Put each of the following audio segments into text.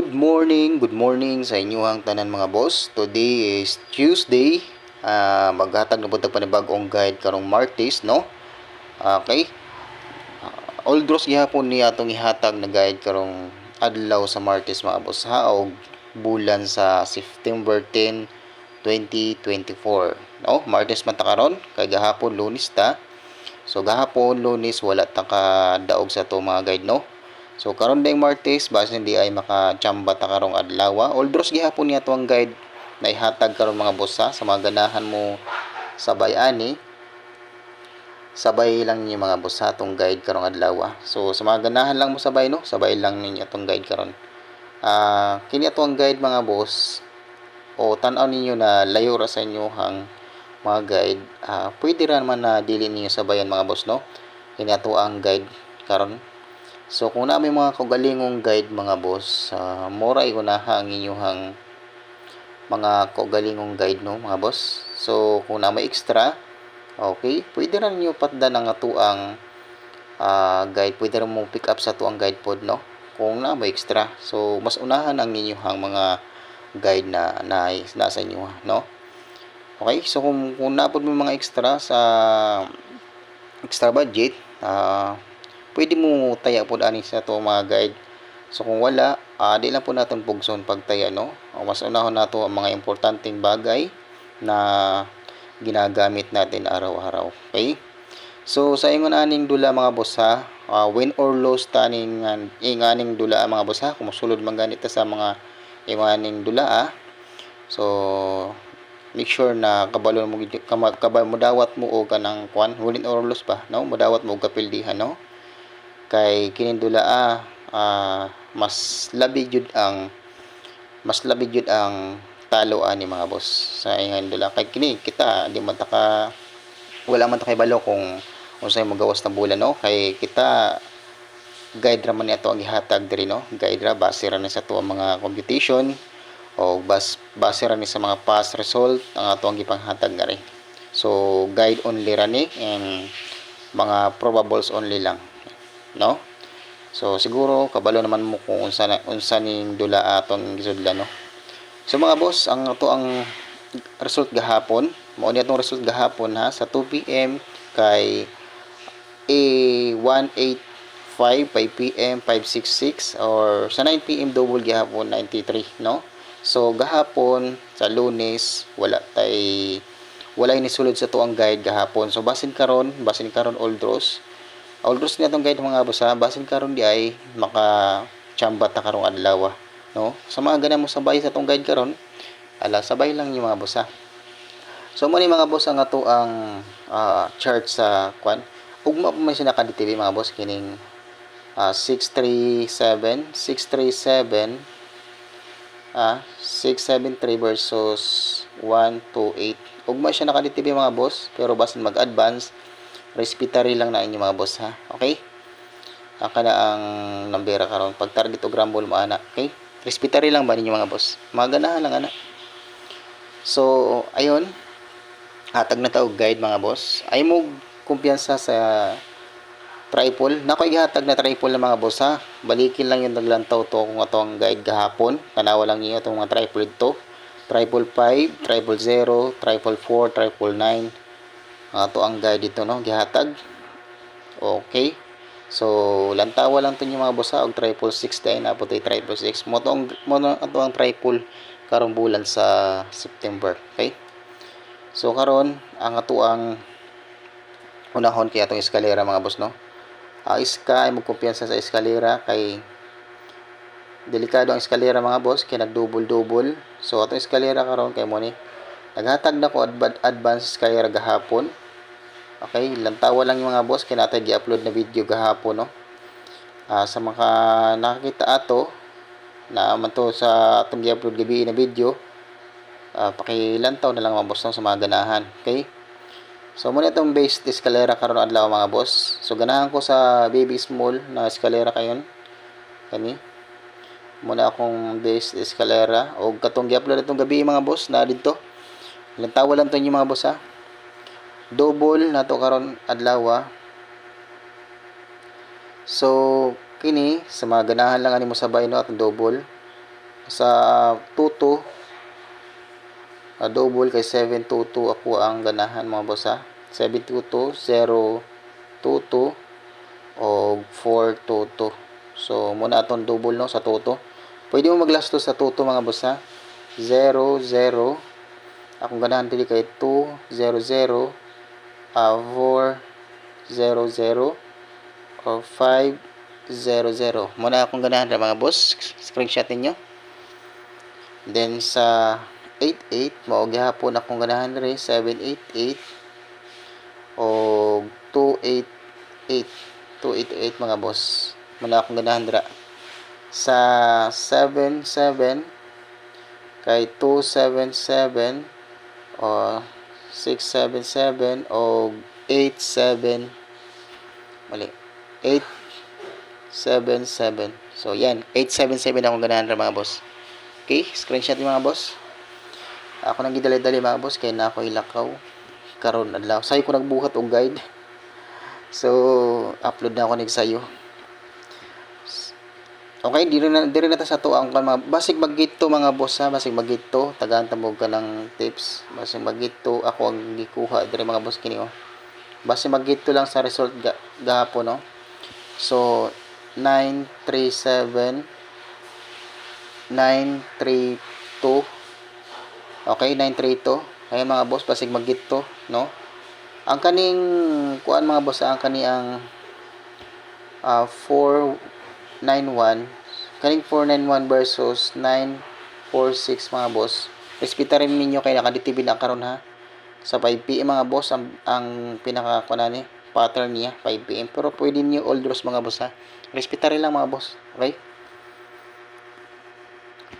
Good morning, good morning sa inyong tanan mga boss. Today is Tuesday. Ah, maghatag na po pa ni bagong guide karong Martes, no? Okay. Uh, all draws gihapon ni atong ihatag na guide karong adlaw sa Martes mga boss ha og bulan sa September 10, 2024. No? Martes man ta karon kay gahapon Lunes ta. So gahapon Lunes wala ta ka daog sa to mga guide no. So karon ding Martes base hindi ay makachamba ta karong adlaw. All draws gihapon niya to guide na ihatag karon mga boss ha sa mga ganahan mo sabay ani sabay lang ninyo mga boss ha tong guide karong adlaw. So sa mga ganahan lang mo sabay no, sabay lang ninyo tong guide karon. Ah, kini ato guide mga boss. O tan-aw ninyo na layo ra sa inyo hang mga guide. Ah, pwede ra man na dili ninyo sabayan mga boss no. Kini ato ang guide karon. So kung na may mga kaugalingong guide mga boss, uh, mora igunaha ang inyong mga kaugalingong guide no mga boss. So kung na may extra, okay, pwede ra niyo patdan ang atuang uh, guide, pwede ra mo pick up sa tuang guide pod no. Kung na may extra. So mas unahan ang inyong mga guide na na nasa inyo no. Okay, so kung, kung napod mo mga extra sa extra budget, uh, pwede mo taya po ani sa to mga guide. So kung wala, uh, di lang po natin pugson pagtaya no. O mas unahon nato ang mga importanteng bagay na ginagamit natin araw-araw. Okay? So sa ingon aning dula mga boss ha, uh, win or lose taning inganing dula mga boss ha, kung sulod man ganito sa mga inganing dula ha. So make sure na kabalo mo kabalo mo dawat mo o kanang kwan win or lose pa no modawat mo og kapildihan no kay kinindula ah, uh, mas labi jud ang mas labi jud ang talo ani mga boss sa ingan dula. Kay kini kita di man ta ka wala man ta kay balo kung unsay magawas na bulan no? Kay kita guide ra man ni ato ang gihatag diri no? Guide ra base ra ni sa tuwa mga computation o bas base ra ni sa mga past result ang ato ang gipanghatag na rin. So guide only ra ni and mga probables only lang no? So siguro kabalo naman mo kung unsa unsa ning dula atong gisudlan no? So mga boss ang ato ang result gahapon. Mao ni atong result gahapon ha? Sa 2 PM kay A185 5 PM 566 or sa 9 PM double gahapon 93 no? So gahapon sa Lunes wala tay wala ni sulod sa tuang guide gahapon. So basin karon basin karon all draws Although niya itong guide mga boss ha, basin karon di ay maka chambat ta karong adlaw no? Sa mga ganang mo sabay sa tong guide karon ala sabay lang yung mga boss ha? So mo ni mga boss ang ato ang uh, chart sa kwan. Ugma pa man siya nakaditili mga boss kining uh, 637 637 ah 673 versus 128 ugma siya nakaditili mga boss pero basin mag-advance respiratory lang na inyo mga boss ha? Okay? Aka na ang nambera karon pag target o grumble mo ana okay? Respiratory lang ba ninyo mga boss? Maganahan lang ana. So ayon hatag na taog guide mga boss. Ay mo kumpiyansa sa triple na ko'y gihatag na triple ng mga boss ha? Balikin lang yung naglantaw to kung ato ang guide gahapon. Tanawa lang niyo itong mga triple to. Triple 5 triple 0 triple 4 triple 9 ato ang guide dito no? Gihatag. Okay. So lantawa lang to yung mga bosa og triple 6 dahil na po triple 6 mo to ang mo ato ang triple karong bulan sa September okay? So karon ang ato ang unahon kay atong eskalera mga boss no? Ang iska ay magkumpiyansa sa eskalera kay delikado ang eskalera mga boss kay nag double double so atong eskalera karon kay mo ni naghatag na ko advance eskalera gahapon Okay, lantawa lang yung mga boss kaya natin i-upload na video gahapon no. Uh, sa mga nakakita ato na man to sa atong i-upload gabi na video uh, pakilantaw na lang mga boss no, sa mga ganahan. Okay? So muna itong base escalera karon adlaw mga boss. So ganahan ko sa baby small na escalera kayon. Kani. Muna akong base escalera o katong gi-upload itong gabi mga boss na dito. Lantawa lang to yung mga boss ha? Double nato karon adlaw so kini sa mga ganahan lang ani mo sabay no atong double. Sa tuto uh, double kay 722 ako ang ganahan mga boss ha? 722 022 o 422 so muna atong double no sa tuto pwede mo maglasto sa tuto mga boss ha? 0 0 akong ganahan dili kay 2 0 0 uh, 4 0 0 or 5 0 0 muna akong ganahan ra mga boss. Screenshot ninyo. Then sa 88 mao gihapon akong ganahan rin 788 o 288 288 mga boss. Muna akong ganahan dira sa 77 kay 277 o 677 o 87 mali 877 so yan 877 akong ganahan ra mga boss. Okay screenshot yung mga boss. Ako nang gidali-dali mga boss kay na ako ilakaw. Karon adlaw. Sayo ko nagbuhat og guide. So upload na ako nig sayo Okay, di rin na, di rin na ta sa to ang mga basig magito mga boss ha, basig magito, tagaan tamog ka ng tips. Basig magito ako ang gikuha dire mga boss kini oh. Basig magito lang sa result ga, gahapon no. So 937 932 Okay, 932. Ayan mga boss, basig magito, no? Ang kaning kuan mga boss, ang kani ang uh, 491 kaning 491 versus 946 mga boss. Respeta rin ninyo kay nakaditibid na karon ha? Sa 5pm mga boss ang, ang pinaka kunani pattern niya 5pm pero pwede niyo all draws mga boss ha? Respeta rin lang mga boss. Okay?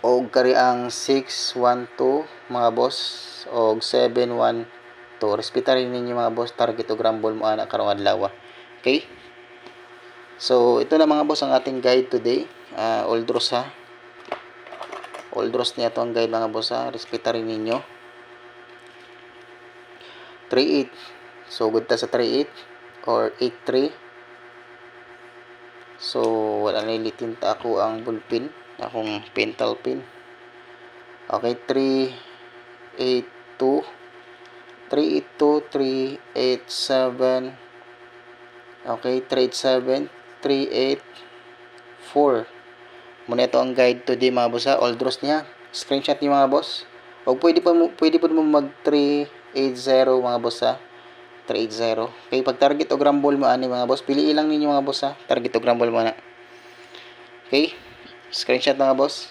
Og kari ang 612 mga boss. Og 712 respeta rin ninyo mga boss. Target og mo ana karong adlaw okay So, ito na mga boss ang ating guide today. Uh, all draws ha. All draws niya ito ang guide mga boss ha. Respeta rin ninyo. 3-8. So, good ta sa 3-8 or 8-3. So, wala na ilitin ta ako ang bullpin. Akong pental pin. Okay, 3-8-2. 3-8-2, 3-8-7. Okay, 3-8-7. 384 muna ito ang guide today mga boss ha? All draws niya. Screenshot niyo mga boss. O pwede pa mo pwede pa mo mag 380 mga boss ha? 380 okay pag target o grambol mo ani mga boss piliin lang ninyo mga boss ha? Target o grambol mo na okay? Screenshot mga boss.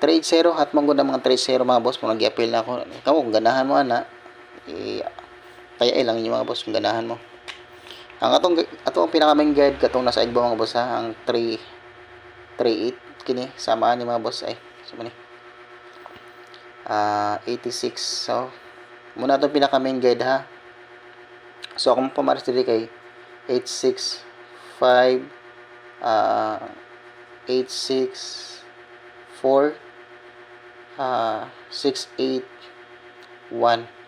380 hat mong mga 30 mga boss. Kung nag-appeal na ako. Kamo kung ganahan mo ana eh, kaya ilang ninyo mga boss kung ganahan mo ang atong atong pinaka main guide katong nasa igba mga boss ha, ang 3 38 kini samaan ni mga boss ay sama ni. Ah uh, 86 so muna atong pinaka main guide ha. So akong pamaris diri kay 86 5 uh, 86 4 uh, 6 8 1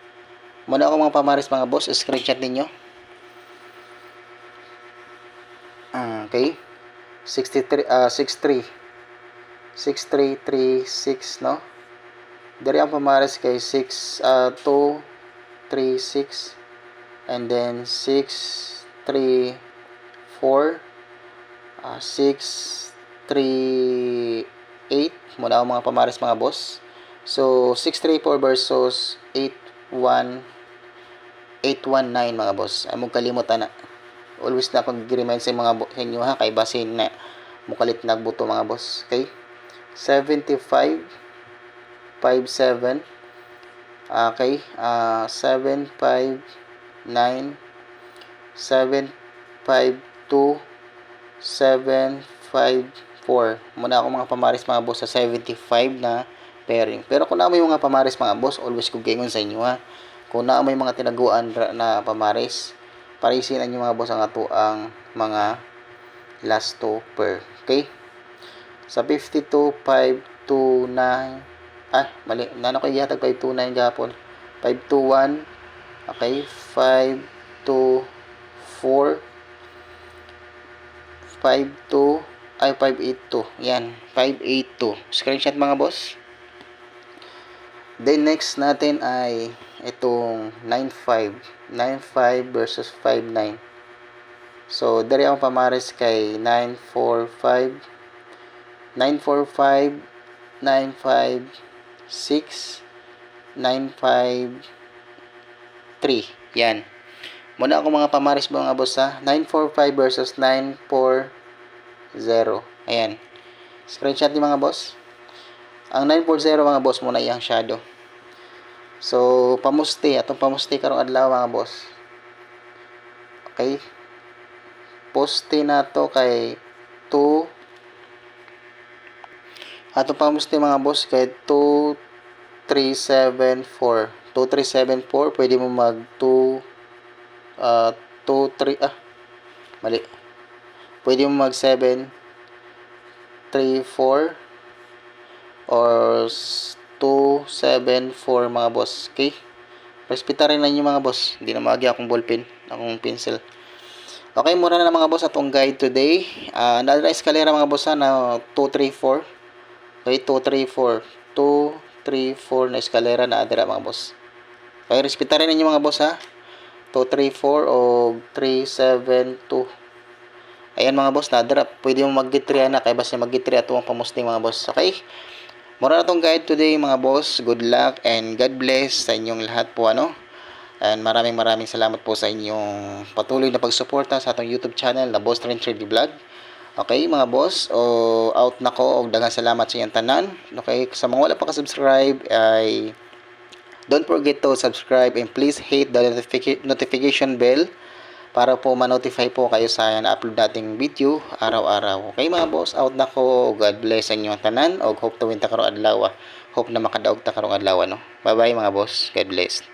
Muna ako mga pamaris mga boss, screenshot ninyo. Okay? 63 uh, 63 6336 no? Dari ang pamares kay 6 uh, 2 3 6 and then 6 3 4 uh, 6 3 8 muna ang mga pamares mga boss. So 634 versus 81 819 mga boss. Among kalimutan na always na akong remind sa mga sa inyo ha kay basin na mukalit nagbuto mga boss. Okay? 75 57 okay uh, 759 752 754 muna ako mga pamaris mga boss sa 75 na pairing. Pero kung na may mga pamaris mga boss always ko gingon sa inyo ha. Kung na may mga tinaguan na pamaris parisinan nyo mga boss ang ato ang mga last two per okay sa 52 529 ah mali nano ko ihatag 529 gapon 521 okay 524 52 ay 582. Yan, 582. Screenshot mga boss. Then next natin ay itong 95. 95 versus 59. So, dari ang pamares kay 945 945 956 953 Yan. Muna ako mga pamares mga boss ha. 945 versus 940. Ayan. Screenshot ni mga boss. Ang 940 mga boss muna iyang shadow. So, pamusti. Atong pamusti karong adlaw mga boss. Okay. Poste na to kay 2 Atong pamusti mga boss kay 2374. 2374 pwede mo mag 2 uh, 2 3 ah mali. Pwede mo mag 7 3 4 or 2, 7, 4 mga boss. Okay? Respeta rin lang yung mga boss. Hindi na magi akong ballpen, akong pencil. Okay, muna na mga boss atong guide today. Uh, another escalera mga boss ha, na 2, 3, 4. Okay, 2, 3, 4. 2, 3, 4 na escalera na adira mga boss. Okay, respeta rin ninyo mga boss ha. 2, 3, 4 o 3, 7, 2. Ayan mga boss, nadara. Pwede mo mag-gitri na kaya basta mag-gitri ato ang pamusting mga boss. Okay? Mura na tong guide today mga boss. Good luck and God bless sa inyong lahat po ano. And maraming maraming salamat po sa inyong patuloy na pagsuporta sa atong YouTube channel na Boss Train 3D Vlog. Okay mga boss, o out na ko og daghang salamat sa iyong tanan. Okay, sa mga wala pa ka-subscribe ay don't forget to subscribe and please hit the notific- notification bell para po ma-notify po kayo sa na-upload nating video araw-araw. Okay mga boss, out na ko. God bless sa inyong tanan. O hope to win ta karong adlaw. Hope na makadaog ta karong adlaw no. Bye-bye mga boss. God bless.